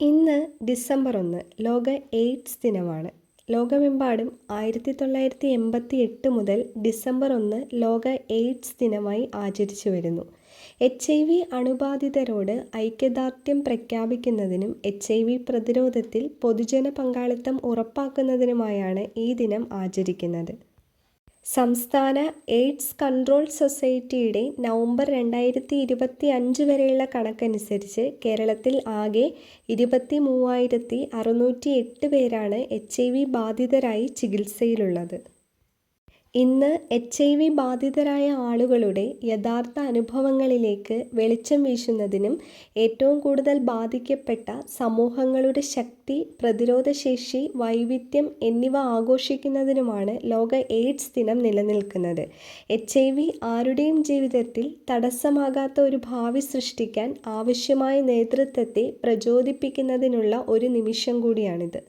ഇന്ന് ഡിസംബർ ഒന്ന് ലോക എയ്ഡ്സ് ദിനമാണ്. ലോകമെമ്പാടും ആയിരത്തി തൊള്ളായിരത്തി എൺപത്തി എട്ട് മുതൽ ഡിസംബർ ഒന്ന് ലോക എയ്ഡ്സ് ദിനമായി ആചരിച്ചു വരുന്നു. എച്ച് ഐ വി അണുബാധിതരോട് ഐക്യദാർഢ്യം പ്രഖ്യാപിക്കുന്നതിനും എച്ച് ഐ വി പ്രതിരോധത്തിൽ പൊതുജന പങ്കാളിത്തം ഉറപ്പാക്കുന്നതിനുമായാണ് ഈ ദിനം ആചരിക്കുന്നത്. സംസ്ഥാന എയ്ഡ്സ് കൺട്രോൾ സൊസൈറ്റിയുടെ നവംബർ രണ്ടായിരത്തി ഇരുപത്തി അഞ്ച് വരെയുള്ള കണക്കനുസരിച്ച് കേരളത്തിൽ ആകെ ഇരുപത്തി മൂവായിരത്തി അറുന്നൂറ്റി എട്ട് പേരാണ് എച്ച് ഐ വി ബാധിതരായി ചികിത്സയിലുള്ളത്. ഇന്ന് എച്ച് ഐ വി ബാധിതരായ ആളുകളുടെ യഥാർത്ഥ അനുഭവങ്ങളിലേക്ക് വെളിച്ചം വീശുന്നതിനും ഏറ്റവും കൂടുതൽ ബാധിക്കപ്പെട്ട സമൂഹങ്ങളുടെ ശക്തി പ്രതിരോധശേഷി വൈവിധ്യം എന്നിവ ആഘോഷിക്കുന്നതിനുമാണ് ലോക എയ്ഡ്സ് ദിനം നിലനിൽക്കുന്നത്. എച്ച് ഐ വി ആരുടെയും ജീവിതത്തിൽ തടസ്സമാകാത്ത ഒരു ഭാവി സൃഷ്ടിക്കാൻ ആവശ്യമായ നേതൃത്വത്തെ പ്രചോദിപ്പിക്കുന്നതിനുള്ള ഒരു നിമിഷം കൂടിയാണിത്.